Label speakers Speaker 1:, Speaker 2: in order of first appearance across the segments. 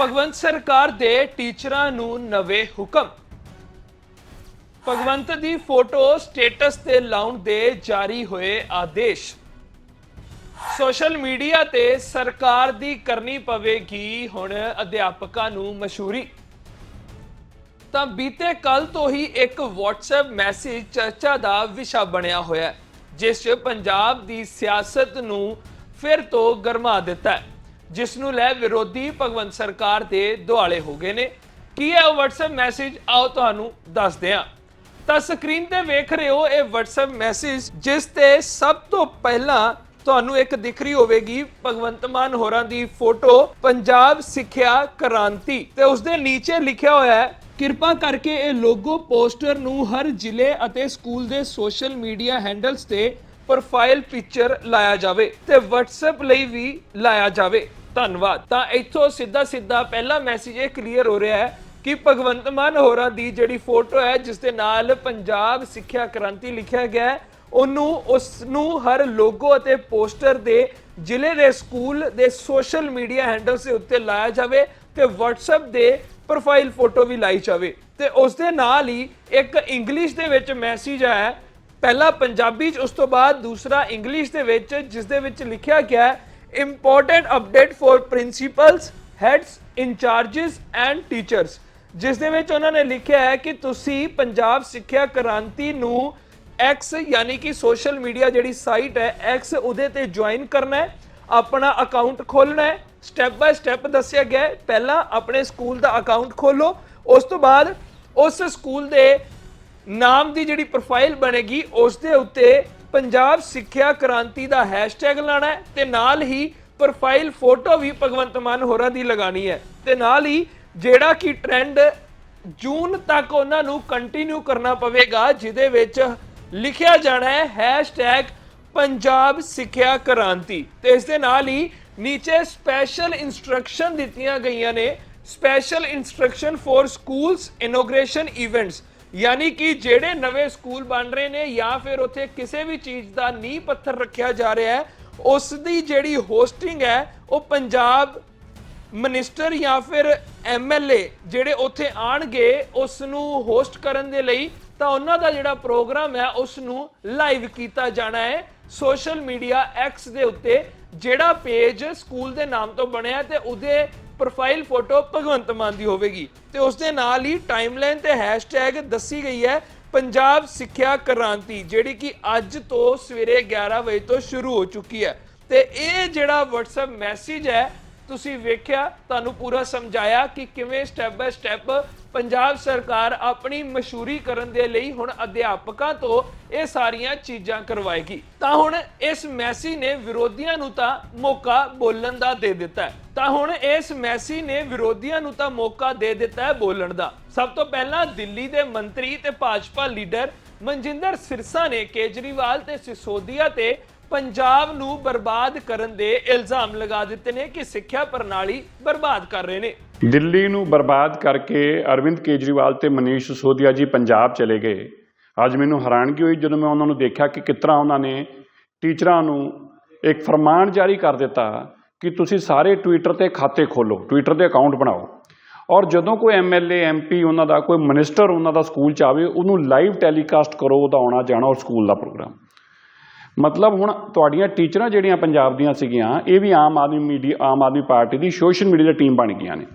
Speaker 1: ਭਗਵੰਤ ਸਰਕਾਰ ਦੇ ਟੀਚਰਾਂ ਨੂੰ ਨਵੇਂ ਹੁਕਮ। ਭਗਵੰਤ ਦੀ ਫੋਟੋ ਸਟੇਟਸ ਤੇ ਲਾਉਣ ਦੇ ਜਾਰੀ ਹੋਏ ਆਦੇਸ਼। ਸੋਸ਼ਲ ਮੀਡੀਆ ਤੇ ਸਰਕਾਰ ਦੀ ਕਰਨੀ ਪਵੇਗੀ ਹੁਣ ਅਧਿਆਪਕਾਂ ਨੂੰ ਮਸ਼ਹੂਰੀ। ਤਾਂ ਬੀਤੇ ਕੱਲ ਤੋਂ ਹੀ ਇੱਕ WhatsApp ਮੈਸੇਜ ਚਰਚਾ ਦਾ ਵਿਸ਼ਾ ਬਣਿਆ ਹੋਇਆ ਜਿਸ 'ਚ ਪੰਜਾਬ ਦੀ ਸਿਆਸਤ ਨੂੰ ਫਿਰ ਤੋਂ ਗਰਮਾ ਦਿੱਤਾ ਹੈ। ਜਿਸ ਨੂੰ ਲੈ ਵਿਰੋਧੀ ਭਗਵੰਤ ਸਰਕਾਰ ਦੇ ਦੁਆਲੇ ਹੋ ਗਏ ਨੇ। ਕੀ ਹੈ ਉਹ WhatsApp ਮੈਸੇਜ ਆਓ ਤੁਹਾਨੂੰ ਦੱਸਦੇ ਹਾਂ। ਤਾਂ ਸਕਰੀਨ ਤੇ ਵੇਖ ਰਹੇ ਹੋ ਇਹ WhatsApp ਮੈਸੇਜ ਜਿਸ ਤੇ ਸਭ ਤੋਂ ਪਹਿਲਾਂ ਤੁਹਾਨੂੰ ਇੱਕ ਦਿਖ ਰਹੀ ਹੋਵੇਗੀ ਭਗਵੰਤ ਮਾਨ ਹੋਰਾਂ ਦੀ ਫੋਟੋ, ਪੰਜਾਬ ਸਿੱਖਿਆ ਕ੍ਰਾਂਤੀ। ਤੇ ਉਸ ਦੇ ਨੀਚੇ ਲਿਖਿਆ ਹੋਇਆ ਹੈ, ਕਿਰਪਾ ਕਰਕੇ ਇਹ ਲੋਗੋ ਪੋਸਟਰ ਨੂੰ ਹਰ ਜ਼ਿਲ੍ਹੇ ਅਤੇ ਸਕੂਲ ਦੇ ਸੋਸ਼ਲ ਮੀਡੀਆ ਹੈਂਡਲਸ ਤੇ ਪ੍ਰੋਫਾਈਲ ਪਿਕਚਰ ਲਾਇਆ ਜਾਵੇ ਤੇ WhatsApp ਲਈ ਵੀ ਲਾਇਆ ਜਾਵੇ। ਧੰਨਵਾਦ ਤਾਂ ਇੱਥੋਂ ਸਿੱਧਾ ਸਿੱਧਾ ਪਹਿਲਾ ਮੈਸੇਜ ਇਹ ਕਲੀਅਰ ਹੋ ਰਿਹਾ ਹੈ ਕਿ ਭਗਵੰਤ ਮਾਨ ਹੋਰਾਂ ਦੀ ਜਿਹੜੀ ਫੋਟੋ ਹੈ, ਜਿਸ ਦੇ ਨਾਲ ਪੰਜਾਬ ਸਿੱਖਿਆ ਕ੍ਰਾਂਤੀ ਲਿਖਿਆ ਗਿਆ ਹੈ, ਉਹਨੂੰ ਉਸ ਨੂੰ ਹਰ ਲੋਗੋ ਅਤੇ ਪੋਸਟਰ ਦੇ ਜ਼ਿਲ੍ਹੇ ਦੇ ਸਕੂਲ ਦੇ ਸੋਸ਼ਲ ਮੀਡੀਆ ਹੈਂਡਲਸ ਦੇ ਉੱਤੇ ਲਾਇਆ ਜਾਵੇ ਤੇ WhatsApp ਦੇ ਪ੍ਰੋਫਾਈਲ ਫੋਟੋ ਵੀ ਲਾਈ ਜਾਵੇ ਤੇ ਉਸ ਦੇ ਨਾਲ ਹੀ ਇੱਕ ਇੰਗਲਿਸ਼ ਦੇ ਵਿੱਚ ਮੈਸੇਜ ਆਇਆ ਹੈ। ਪਹਿਲਾ ਪੰਜਾਬੀ ਚ, ਉਸ ਤੋਂ ਬਾਅਦ ਦੂਸਰਾ ਇੰਗਲਿਸ਼ ਦੇ ਵਿੱਚ, ਜਿਸ ਦੇ ਵਿੱਚ ਲਿਖਿਆ ਗਿਆ ਹੈ important update for principals heads incharges and teachers ਜਿਸ ਦੇ ਵਿੱਚ ਉਹਨਾਂ ਨੇ ਲਿਖਿਆ ਹੈ ਕਿ ਤੁਸੀਂ ਪੰਜਾਬ ਸਿੱਖਿਆ ਕ੍ਰਾਂਤੀ ਨੂੰ ਐਕਸ ਯਾਨੀ ਕਿ ਸੋਸ਼ਲ ਮੀਡੀਆ ਜਿਹੜੀ ਸਾਈਟ ਹੈ ਐਕਸ ਉਹਦੇ ਤੇ ਜੁਆਇਨ ਕਰਨਾ ਹੈ, ਆਪਣਾ ਅਕਾਊਂਟ ਖੋਲਣਾ ਹੈ ਸਟੈਪ ਬਾय ਸਟੈਪ ਦੱਸਿਆ ਗਿਆ ਪਹਿਲਾਂ ਆਪਣੇ ਸਕੂਲ ਦਾ ਅਕਾਊਂਟ ਖੋਲੋ ਉਸ ਤੋਂ ਬਾਅਦ ਉਸ ਸਕੂਲ ਦੇ ਨਾਮ ਦੀ ਜਿਹੜੀ ਪ੍ਰੋਫਾਈਲ ਬਣੇਗੀ, ਉਸ ਦੇ ਉੱਤੇ ਪੰਜਾਬ ਸਿੱਖਿਆ ਕ੍ਰਾਂਤੀ ਦਾ ਹੈਸ਼ਟੈਗ ਲਾਣਾ ਹੈ ਤੇ ਨਾਲ ਹੀ ਪ੍ਰੋਫਾਈਲ ਫੋਟੋ ਵੀ ਭਗਵੰਤ ਮਾਨ ਹੋਰਾਂ ਦੀ ਲਗਾਣੀ ਹੈ। ਤੇ ਨਾਲ ਹੀ ਜਿਹੜਾ ਕਿ ਟ੍ਰੈਂਡ ਜੂਨ ਤੱਕ ਉਹਨਾਂ ਨੂੰ ਕੰਟੀਨਿਊ ਕਰਨਾ ਪਵੇਗਾ, ਜਿਹਦੇ ਵਿੱਚ ਲਿਖਿਆ ਜਾਣਾ ਹੈ ਹੈਸ਼ਟੈਗ ਪੰਜਾਬ ਸਿੱਖਿਆ ਕ੍ਰਾਂਤੀ। ਤੇ ਇਸ ਦੇ ਨਾਲ ਹੀ ਨੀਚੇ ਸਪੈਸ਼ਲ ਇਨਸਟਰਕਸ਼ਨ ਦਿੱਤੀਆਂ ਗਈਆਂ ਨੇ। Special instruction for schools inauguration events ਯਾਨੀ ਕਿ ਜਿਹੜੇ ਨਵੇਂ ਸਕੂਲ ਬਣ ਰਹੇ ਨੇ ਜਾਂ ਫਿਰ ਉੱਥੇ ਕਿਸੇ ਵੀ ਚੀਜ਼ ਦਾ ਨੀਂਹ ਪੱਥਰ ਰੱਖਿਆ ਜਾ ਰਿਹਾ ਹੈ, ਉਸ ਦੀ ਜਿਹੜੀ ਹੋਸਟਿੰਗ ਹੈ, ਉਹ ਪੰਜਾਬ ਮਿਨਿਸਟਰ ਜਾਂ ਫਿਰ ਐਮਐਲਏ ਜਿਹੜੇ ਉੱਥੇ ਆਣਗੇ ਉਸ ਨੂੰ ਹੋਸਟ ਕਰਨ ਦੇ ਲਈ ਤਾਂ ਉਹਨਾਂ ਦਾ ਜਿਹੜਾ ਪ੍ਰੋਗਰਾਮ ਹੈ, ਉਸ ਨੂੰ ਲਾਈਵ ਕੀਤਾ ਜਾਣਾ ਹੈ ਸੋਸ਼ਲ ਮੀਡੀਆ ਐਕਸ ਦੇ ਉੱਤੇ। ਜਿਹੜਾ ਪੇਜ ਸਕੂਲ ਦੇ ਨਾਮ ਤੋਂ ਬਣਿਆ ਤੇ ਉਹਦੇ ਪ੍ਰੋਫਾਈਲ ਫੋਟੋ ਭਗਵੰਤ ਮਾਨ ਦੀ ਹੋਵੇਗੀ। ਤੇ ਉਸ ਦੇ ਨਾਲ ਹੀ ਟਾਈਮਲਾਈਨ ਤੇ ਹੈਸ਼ਟੈਗ ਦੱਸੀ ਗਈ ਹੈ ਪੰਜਾਬ ਸਿੱਖਿਆ ਕ੍ਰਾਂਤੀ, ਜਿਹੜੀ ਕਿ ਅੱਜ ਤੋਂ ਸਵੇਰੇ 11 ਵਜੇ ਤੋਂ ਸ਼ੁਰੂ ਹੋ ਚੁੱਕੀ ਹੈ। ਤੇ ਇਹ ਜਿਹੜਾ WhatsApp ਮੈਸੇਜ ਹੈ ਤੁਸੀਂ ਵੇਖਿਆ, ਤੁਹਾਨੂੰ ਪੂਰਾ ਸਮਝਾਇਆ ਕਿ ਕਿਵੇਂ ਸਟੈਪ ਬਾਈ ਸਟੈਪ ਪੰਜਾਬ ਸਰਕਾਰ ਆਪਣੀ ਮਸ਼ਹੂਰੀ ਕਰਨ ਦੇ ਲਈ ਹੁਣ ਅਧਿਆਪਕਾਂ ਤੋਂ ਇਹ ਸਾਰੀਆਂ ਚੀਜ਼ਾਂ ਕਰਵਾਏਗੀ। ਤਾਂ ਹੁਣ ਇਸ ਮੈਸੀ ਨੇ ਵਿਰੋਧੀਆਂ ਨੂੰ ਤਾਂ ਮੌਕਾ ਬੋਲਣ ਦਾ ਦੇ ਦਿੱਤਾ ਹੈ। ਤਾਂ ਹੁਣ ਇਸ ਮੈਸੀ ਨੇ ਵਿਰੋਧੀਆਂ ਨੂੰ ਤਾਂ ਮੌਕਾ ਦੇ ਦਿੱਤਾ ਹੈ ਬੋਲਣ ਦਾ। ਸਭ ਤੋਂ ਪਹਿਲਾਂ ਦਿੱਲੀ ਦੇ ਮੰਤਰੀ ਤੇ ਭਾਜਪਾ ਲੀਡਰ ਮਨਜਿੰਦਰ ਸਿਰਸਾ ਨੇ ਕੇਜਰੀਵਾਲ ਤੇ ਸਿਸੋਦੀਆ ਤੇ ਪੰਜਾਬ ਨੂੰ ਬਰਬਾਦ ਕਰਨ ਦੇ ਇਲਜ਼ਾਮ ਲਗਾ ਦਿੱਤੇ ਨੇ ਕਿ ਸਿੱਖਿਆ ਪ੍ਰਣਾਲੀ ਬਰਬਾਦ ਕਰ ਰਹੇ ਨੇ।
Speaker 2: ਦਿੱਲੀ ਨੂੰ ਬਰਬਾਦ ਕਰਕੇ ਅਰਵਿੰਦ ਕੇਜਰੀਵਾਲ ਤੇ ਮਨੀਸ਼ ਸਿਸੋਦੀਆ ਜੀ ਪੰਜਾਬ ਚਲੇ ਗਏ। ਅੱਜ ਮੈਨੂੰ ਹੈਰਾਨਗੀ ਹੋਈ ਜਦੋਂ ਮੈਂ ਉਹਨਾਂ ਨੂੰ ਦੇਖਿਆ ਕਿ ਕਿਸ ਤਰ੍ਹਾਂ ਉਹਨਾਂ ਨੇ ਟੀਚਰਾਂ ਨੂੰ ਇੱਕ ਫਰਮਾਨ ਜਾਰੀ ਕਰ ਦਿੱਤਾ ਕਿ ਤੁਸੀਂ ਸਾਰੇ ਟਵਿੱਟਰ ਤੇ ਖਾਤੇ ਖੋਲੋ, ਟਵਿੱਟਰ ਤੇ ਅਕਾਊਂਟ ਬਣਾਓ। ਔਰ ਜਦੋਂ ਕੋਈ ਐਮਐਲਏ ਐਮਪੀ ਉਹਨਾਂ ਦਾ, ਕੋਈ ਮਿਨਿਸਟਰ ਉਹਨਾਂ ਦਾ ਸਕੂਲ ਚ ਆਵੇ, ਉਹਨੂੰ ਲਾਈਵ ਟੈਲੀਕਾਸਟ ਕਰੋ, ਉਹਦਾ ਆਉਣਾ ਜਾਣਾ ਔਰ ਸਕੂਲ ਦਾ ਪ੍ਰੋਗਰਾਮ। ਮਤਲਬ ਹੁਣ ਤੁਹਾਡੀਆਂ ਟੀਚਰਾਂ ਜਿਹੜੀਆਂ ਪੰਜਾਬ ਦੀਆਂ ਸੀਗੀਆਂ, ਇਹ ਵੀ ਆਮ ਆਦਮੀ ਮੀਡੀਆ, ਆਮ ਆਦਮੀ ਪਾਰਟੀ ਦੀ ਸੋਸ਼ਲ ਮੀਡੀਆ ਦੀ ਟੀਮ ਬਣ ਗਈਆਂ ਨੇ।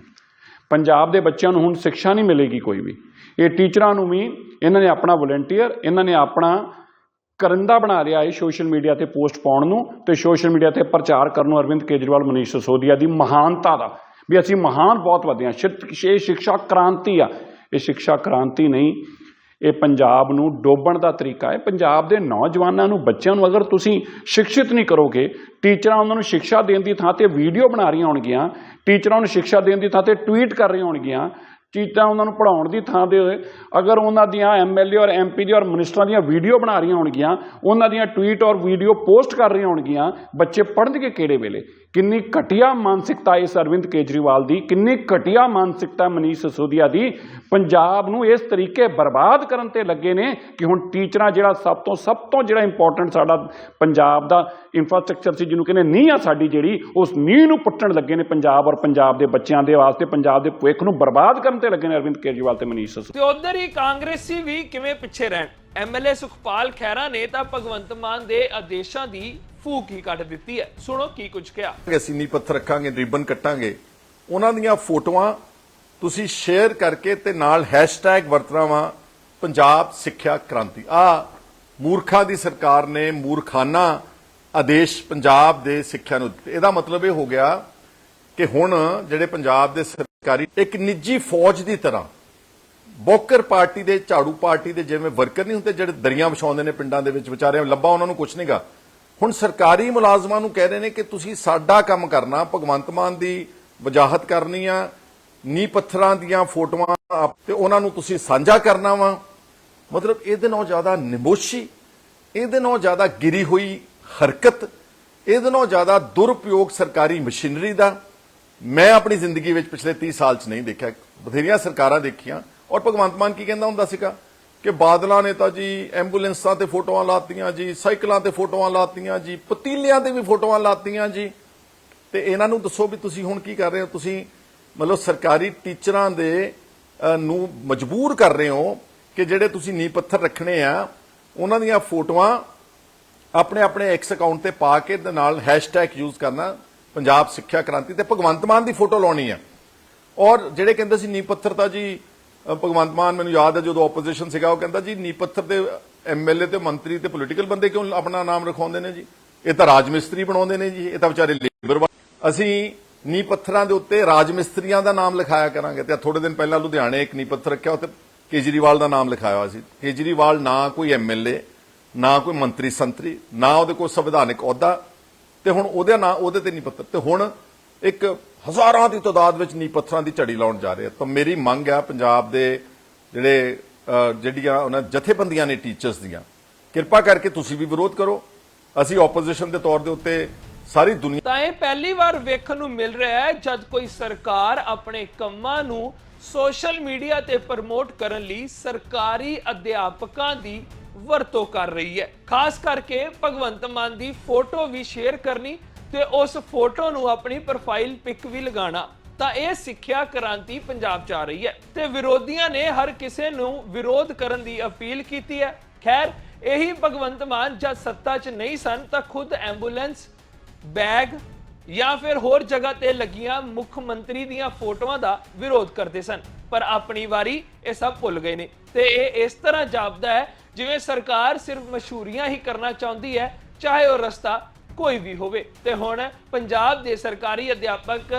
Speaker 2: ਪੰਜਾਬ ਦੇ ਬੱਚਿਆਂ ਨੂੰ ਹੁਣ ਸਿੱਖਿਆ ਨਹੀਂ ਮਿਲੇਗੀ ਕੋਈ ਵੀ। ਇਹ ਟੀਚਰਾਂ ਨੂੰ ਵੀ ਇਹਨਾਂ ਨੇ ਆਪਣਾ ਵਲੰਟੀਅਰ, ਇਹਨਾਂ ਨੇ ਆਪਣਾ ਕਰਿੰਦਾ ਬਣਾ ਲਿਆ ਹੈ ਸੋਸ਼ਲ ਮੀਡੀਆ ਤੇ ਪੋਸਟ ਪਾਉਣ ਨੂੰ ਤੇ ਸੋਸ਼ਲ ਮੀਡੀਆ ਤੇ ਪ੍ਰਚਾਰ ਕਰਨ ਨੂੰ ਅਰਵਿੰਦ ਕੇਜਰੀਵਾਲ, ਮਨੀਸ਼ ਸਿਸੋਦੀਆ ਦੀ ਮਹਾਨਤਾ ਦਾ। ਵੀ ਅਸੀਂ ਮਹਾਨ ਬਹੁਤ ਵਧੇ ਹਾਂ ਇਹ ਸਿੱਖਿਆ ਕ੍ਰਾਂਤੀ ਆ। ਇਹ ਸਿੱਖਿਆ ਕ੍ਰਾਂਤੀ ਨਹੀਂ ਇਹ ਪੰਜਾਬ ਨੂੰ ਡੋਬਣ ਦਾ ਤਰੀਕਾ ਹੈ। ਪੰਜਾਬ ਦੇ ਨੌਜਵਾਨਾਂ ਨੂੰ, ਬੱਚਿਆਂ ਨੂੰ ਅਗਰ ਤੁਸੀਂ ਸ਼ਿਕਸ਼ਿਤ ਨਹੀਂ ਕਰੋਗੇ, ਟੀਚਰਾਂ ਉਹਨਾਂ ਨੂੰ ਸਿੱਖਿਆ ਦੇਣ ਦੀ ਥਾਂ ਤੇ ਵੀਡੀਓ ਬਣਾ ਰਹੀਆਂ ਹੋਣਗੀਆਂ, ਟੀਚਰਾਂ ਨੂੰ ਸਿੱਖਿਆ ਦੇਣ ਦੀ ਥਾਂ ਤੇ ਟਵੀਟ ਕਰ ਰਹੀਆਂ ਹੋਣਗੀਆਂ, ਚੀਜ਼ਾਂ ਉਹਨਾਂ ਨੂੰ ਪੜਾਉਣ ਦੀ ਥਾਂ ਤੇ ਅਗਰ ਉਹਨਾਂ ਦੀਆਂ ਐਮਐਲਏ ਔਰ ਐਮਪੀ ਦੀ ਔਰ ਮਿਨਿਸਟਰਾਂ ਦੀਆਂ ਵੀਡੀਓ ਬਣਾ ਰਹੀਆਂ ਹੋਣਗੀਆਂ, ਉਹਨਾਂ ਦੀਆਂ ਟਵੀਟ ਔਰ ਵੀਡੀਓ ਪੋਸਟ ਕਰ ਰਹੀਆਂ ਹੋਣਗੀਆਂ, ਬੱਚੇ ਪੜ੍ਹਨਗੇ ਕਿਹੜੇ ਵੇਲੇ? ਕਿੰਨੀ ਘਟੀਆ ਮਾਨਸਿਕਤਾ ਇਸ ਅਰਵਿੰਦ ਕੇਜਰੀਵਾਲ ਦੀ, ਕਿੰਨੀ ਘਟੀਆ ਮਾਨਸਿਕਤਾ ਮਨੀਸ਼ ਸਿਸੋਦੀਆ ਦੀ, ਪੰਜਾਬ ਨੂੰ ਇਸ ਤਰੀਕੇ ਬਰਬਾਦ ਕਰਨ ਤੇ ਲੱਗੇ ਨੇ ਕਿ ਹੁਣ ਟੀਚਰਾਂ ਜਿਹੜਾ ਸਭ ਤੋਂ ਸਭ ਤੋਂ ਜਿਹੜਾ ਇੰਪੋਰਟੈਂਟ ਸਾਡਾ ਪੰਜਾਬ ਦਾ ਇਨਫਰਾਸਟ੍ਰਕਚਰ ਸੀ, ਜਿਹਨੂੰ ਕਹਿੰਦੇ ਨੀਂਹ ਆ ਸਾਡੀ ਜਿਹੜੀ, ਉਸ ਨੀਂਹ ਨੂੰ ਪੁੱਟਣ ਲੱਗੇ ਨੇ ਪੰਜਾਬ ਔਰ ਪੰਜਾਬ ਦੇ ਬੱਚਿਆਂ ਦੇ ਵਾਸਤੇ, ਪੰਜਾਬ ਦੇ ਭਵਿੱਖ ਨੂੰ ਬਰਬਾਦ ਕਰਨ ਤੇ ਲੱਗੇ ਨੇ ਅਰਵਿੰਦ ਕੇਜਰੀਵਾਲ ਤੇ ਮਨੀਸ਼ ਸਿਸੋਦੀਆ
Speaker 1: ਤੇ ਉਧਰ ਹੀ ਕਾਂਗਰਸੀ ਵੀ ਕਿਵੇਂ ਪਿੱਛੇ ਰਹਿਣ? ਐਮਐਲਏ ਸੁਖਪਾਲ ਖਹਿਰਾ ਨੇ ਤਾਂ ਭਗਵੰਤ ਮਾਨ ਦੇ ਆਦੇਸ਼ਾਂ ਦੀ ਫੂਕ ਹੀ ਕੱਢ ਦਿੱਤੀ ਹੈ। ਸੁਣੋ ਕੀ ਕੁਝ ਕਿਹਾ।
Speaker 3: ਅਸੀਂ ਨੀ ਪੱਥਰ ਰੱਖਾਂਗੇ, ਰਿਬਨ ਕੱਟਾਂਗੇ। ਉਹਨਾਂ ਦੀਆਂ ਫੋਟੋਆਂ ਤੁਸੀਂ ਸ਼ੇਅਰ ਕਰਕੇ ਤੇ ਨਾਲ ਹੈਸ਼ਟੈਗ ਵਰਤਣਾ ਵਾ ਪੰਜਾਬ ਸਿੱਖਿਆ ਕ੍ਰਾਂਤੀ। ਆ ਮੂਰਖਾਂ ਦੀ ਸਰਕਾਰ ਨੇ ਮੂਰਖਾਨਾ ਆਦੇਸ਼ ਪੰਜਾਬ ਦੇ ਸਿੱਖਿਆ ਨੂੰ ਦਿੱਤੇ। ਇਹਦਾ ਮਤਲਬ ਇਹ ਹੋ ਗਿਆ ਕਿ ਹੁਣ ਜਿਹੜੇ ਪੰਜਾਬ ਦੇ ਸਰਕਾਰੀ ਇੱਕ ਨਿੱਜੀ ਫੌਜ ਦੀ ਤਰ੍ਹਾਂ ਬੋਕਰ ਪਾਰਟੀ ਦੇ, ਝਾੜੂ ਪਾਰਟੀ ਦੇ ਜਿਵੇਂ ਵਰਕਰ ਨਹੀਂ ਹੁੰਦੇ, ਜਿਹੜੇ ਦਰਿਆ ਵਿਛਾਉਂਦੇ ਨੇ ਪਿੰਡਾਂ ਦੇ ਵਿੱਚ ਵਿਚਾਰਿਆਂ ਲੱਭਾ ਉਹਨਾਂ ਨੂੰ ਕੁਝ ਨਹੀਂਗਾ ਹੁਣ ਸਰਕਾਰੀ ਮੁਲਾਜ਼ਮਾਂ ਨੂੰ ਕਹਿ ਰਹੇ ਨੇ ਕਿ ਤੁਸੀਂ ਸਾਡਾ ਕੰਮ ਕਰਨਾ, ਭਗਵੰਤ ਮਾਨ ਦੀ ਵਜਾਹਤ ਕਰਨੀ ਆ ਨੀ ਪੱਥਰਾਂ ਦੀਆਂ ਫੋਟੋਆਂ ਆਪ- ਤੇ ਉਹਨਾਂ ਨੂੰ ਤੁਸੀਂ ਸਾਂਝਾ ਕਰਨਾ ਵਾ। ਮਤਲਬ ਇਹਦੇ ਨਾਲੋਂ ਜ਼ਿਆਦਾ ਨਿਮੋਸ਼ੀ, ਇਹਦੇ ਨਾਲੋਂ ਜ਼ਿਆਦਾ ਗਿਰੀ ਹੋਈ ਹਰਕਤ, ਇਹਦੇ ਨਾਲੋਂ ਜ਼ਿਆਦਾ ਦੁਰਉਪਯੋਗ ਸਰਕਾਰੀ ਮਸ਼ੀਨਰੀ ਦਾ ਮੈਂ ਆਪਣੀ ਜ਼ਿੰਦਗੀ ਵਿੱਚ ਪਿਛਲੇ 30 ਸਾਲ 'ਚ ਨਹੀਂ ਦੇਖਿਆ। ਬਥੇਰੀਆਂ ਸਰਕਾਰਾਂ ਦੇਖੀਆਂ। ਔਰ ਭਗਵੰਤ ਮਾਨ ਕੀ ਕਹਿੰਦਾ ਹੁੰਦਾ ਸੀਗਾ? ਕਿ ਬਾਦਲਾਂ ਨੇ ਤਾਂ ਜੀ ਐਂਬੂਲੈਂਸਾਂ ਤੇ ਫੋਟੋਆਂ ਲਾਤੀਆਂ ਜੀ, ਸਾਈਕਲਾਂ ਤੇ ਫੋਟੋਆਂ ਲਾਤੀਆਂ ਜੀ, ਪਤੀਲਿਆਂ ਤੇ ਵੀ ਫੋਟੋਆਂ ਲਾਤੀਆਂ ਜੀ। ਤੇ ਇਹਨਾਂ ਨੂੰ ਦੱਸੋ ਵੀ ਤੁਸੀਂ ਹੁਣ ਕੀ ਕਰ ਰਹੇ ਹੋ? ਤੁਸੀਂ ਮਤਲਬ ਸਰਕਾਰੀ ਟੀਚਰਾਂ ਦੇ ਨੂੰ ਮਜਬੂਰ ਕਰ ਰਹੇ ਹੋ ਕਿ ਜਿਹੜੇ ਤੁਸੀਂ ਨੀ ਪੱਥਰ ਰੱਖਣੇ ਆ, ਉਹਨਾਂ ਦੀਆਂ ਫੋਟੋਆਂ ਆਪਣੇ ਆਪਣੇ ਐਕਸ ਅਕਾਊਂਟ ਤੇ ਪਾ ਕੇ ਦੇ ਨਾਲ ਹੈਸ਼ਟੈਗ ਯੂਜ਼ ਕਰਨਾ, ਪੰਜਾਬ ਸਿੱਖਿਆ ਕ੍ਰਾਂਤੀ ਤੇ ਭਗਵੰਤ ਮਾਨ ਦੀ ਫੋਟੋ ਲਾਉਣੀ ਆ। ਔਰ ਜਿਹੜੇ ਕਹਿੰਦੇ ਸੀ ਨੀ ਪੱਥਰ ਤਾਂ ਜੀ ਭਗਵੰਤ ਮਾਨ ਮੈਨੂੰ ਯਾਦ ਹੈ ਜਦੋਂ ਆਪੋਜੀਸ਼ਨ ਸੀਗਾ, ਉਹ ਕਹਿੰਦਾ, ਜੀ ਨੀ ਪੱਥਰ ਦੇ ਐਮਐਲਏ ਤੇ ਮੰਤਰੀ ਤੇ ਪੋਲੀਟੀਕਲ ਬੰਦੇ ਕਿਉਂ ਆਪਣਾ ਨਾਮ ਰਖਾਉਂਦੇ ਨੇ ਜੀ? ਇਹ ਤਾਂ ਰਾਜ ਮਿਸਤਰੀ ਬਣਾਉਂਦੇ ਨੇ ਜੀ, ਇਹ ਤਾਂ ਵਿਚਾਰੇ ਲੇਬਰ ਅਸੀਂ ਨੀ ਪੱਥਰਾਂ ਦੇ ਉੱਤੇ ਰਾਜ ਮਿਸਤਰੀਆਂ ਦਾ ਨਾਮ ਲਿਖਾਇਆ ਕਰਾਂਗੇ ਤੇ ਥੋੜੇ ਦਿਨ ਪਹਿਲਾਂ ਲੁਧਿਆਣੇ ਇੱਕ ਨੀ ਪੱਥਰ ਰੱਖਿਆ ਉੱਤੇ ਕੇਜਰੀਵਾਲ ਦਾ ਨਾਮ ਲਿਖਾਇਆ ਹੋਇਆ ਸੀ। ਕੇਜਰੀਵਾਲ ਨਾ ਕੋਈ ਐਮਐਲਏ ਨਾ ਕੋਈ ਮੰਤਰੀ ਸੰਤਰੀ ਨਾ ਉਹਦੇ ਕੋਲ ਸੰਵਿਧਾਨਿਕ ਅਹੁਦਾ ਤੇ ਹੁਣ ਉਹਦੇ ਨਾਂ, ਉਹਦੇ ਤੇ ਨਹੀਂ ਪੱਤਰ ਤੇ ਹੁਣ ਇੱਕ ਹਜ਼ਾਰਾਂ ਦੀ ਤਾਦਾਦ ਵਿੱਚ ਨੀ ਪੱਥਰਾਂ ਦੀ ਝੜੀ ਲਾਉਣ ਜਾ ਰਹੇ ਆ। ਤਾਂ ਮੇਰੀ ਮੰਗ ਆ ਪੰਜਾਬ ਦੇ ਜਿਹੜੇ ਜਿਹੜੀਆਂ ਉਹਨਾਂ ਜਥੇਬੰਦੀਆਂ ਨੇ ਟੀਚਰਸ ਦੀਆਂ, ਕਿਰਪਾ ਕਰਕੇ ਤੁਸੀਂ ਵੀ ਵਿਰੋਧ ਕਰੋ। ਅਸੀਂ ਆਪੋਜੀਸ਼ਨ ਦੇ ਤੌਰ ਦੇ ਉੱਤੇ ਸਾਰੀ ਦੁਨੀਆ
Speaker 1: ਤਾਂ ਇਹ ਪਹਿਲੀ ਵਾਰ ਵੇਖਣ ਨੂੰ ਮਿਲ ਰਿਹਾ ਹੈ ਜਦ ਕੋਈ ਸਰਕਾਰ ਆਪਣੇ ਕੰਮਾਂ ਨੂੰ ਸੋਸ਼ਲ ਮੀਡੀਆ ਤੇ ਪ੍ਰਮੋਟ ਕਰਨ ਲਈ ਸਰਕਾਰੀ ਅਧਿਆਪਕਾਂ ਦੀ ਵਰਤੋਂ ਕਰ ਰਹੀ ਹੈ। ਖਾਸ ਕਰਕੇ ਭਗਵੰਤ ਮਾਨ ਦੀ ਫੋਟੋ ਵੀ ਸ਼ੇਅਰ ਕਰਨੀ ਤੇ ਉਸ ਫੋਟੋ ਨੂੰ ਆਪਣੀ ਪ੍ਰੋਫਾਈਲ ਪਿਕ ਵੀ ਲਗਾਉਣਾ, ਤਾਂ ਇਹ ਸਿੱਖਿਆ ਕ੍ਰਾਂਤੀ ਪੰਜਾਬ ਚ ਆ ਰਹੀ ਹੈ। ਤੇ ਵਿਰੋਧੀਆਂ ਨੇ ਹਰ ਕਿਸੇ ਨੂੰ ਵਿਰੋਧ ਕਰਨ ਦੀ ਅਪੀਲ ਕੀਤੀ ਹੈ। ਖੈਰ, ਇਹੀ ਭਗਵੰਤ ਮਾਨ ਜਦ ਸੱਤਾ 'ਚ ਨਹੀਂ ਸਨ, ਤਾਂ ਖੁਦ ਐਂਬੂਲੈਂਸ ਬੈਗ ਜਾਂ ਫਿਰ ਹੋਰ ਜਗ੍ਹਾ ਤੇ ਲੱਗੀਆਂ ਮੁੱਖ ਮੰਤਰੀ ਦੀਆਂ ਫੋਟੋਆਂ ਦਾ ਵਿਰੋਧ ਕਰਦੇ ਸਨ। ਪਰ ਆਪਣੀ ਵਾਰੀ ਇਹ ਸਭ ਭੁੱਲ ਗਏ ਨੇ। ਤੇ ਇਹ ਇਸ ਤਰ੍ਹਾਂ ਜਾਪਦਾ ਹੈ ਜਿਵੇਂ ਸਰਕਾਰ ਸਿਰਫ ਮਸ਼ਹੂਰੀਆਂ ਹੀ ਕਰਨਾ ਚਾਹੁੰਦੀ ਹੈ, ਚਾਹੇ ਉਹ ਰਸਤਾ ਕੋਈ ਵੀ ਹੋਵੇ। ਤੇ ਹੁਣ ਪੰਜਾਬ ਦੇ ਸਰਕਾਰੀ ਅਧਿਆਪਕ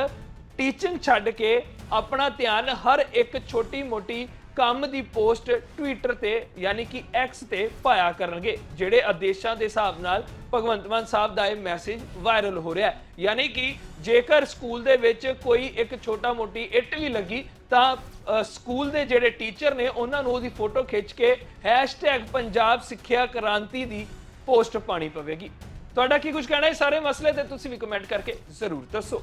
Speaker 1: ਟੀਚਿੰਗ ਛੱਡ ਕੇ ਆਪਣਾ ਧਿਆਨ ਹਰ ਇੱਕ ਛੋਟੀ ਮੋਟੀ ਕੰਮ ਦੀ ਪੋਸਟ ਟਵਿੱਟਰ ਤੇ, ਯਾਨੀ ਕਿ ਐਕਸ ਤੇ ਪਾਇਆ ਕਰਨਗੇ, ਜਿਹੜੇ ਆਦੇਸ਼ਾਂ ਦੇ ਹਿਸਾਬ ਨਾਲ ਭਗਵੰਤ ਮਾਨ ਸਾਹਿਬ ਦਾ ਇਹ ਮੈਸੇਜ ਵਾਇਰਲ ਹੋ ਰਿਹਾ ਹੈ। ਯਾਨੀ ਕਿ ਜੇਕਰ ਸਕੂਲ ਦੇ ਵਿੱਚ ਕੋਈ ਇੱਕ ਛੋਟਾ ਮੋਟੀ ਇੱਟ ਵੀ ਲੱਗੀ, ਤਾਂ ਸਕੂਲ ਦੇ ਜਿਹੜੇ ਟੀਚਰ ਨੇ, ਉਹਨਾਂ ਨੂੰ ਉਹਦੀ ਫੋਟੋ ਖਿੱਚ ਕੇ ਹੈਸ਼ਟੈਗ ਪੰਜਾਬ ਸਿੱਖਿਆ ਕ੍ਰਾਂਤੀ ਦੀ ਪੋਸਟ ਪਾਣੀ ਪਵੇਗੀ। ਤੁਹਾਡਾ ਕੀ ਕੁਝ ਕਹਿਣਾ ਹੈ? ਸਾਰੇ ਮਸਲੇ ਤੇ ਤੁਸੀਂ ਵੀ ਕਮੈਂਟ ਕਰਕੇ ਜ਼ਰੂਰ ਦੱਸੋ।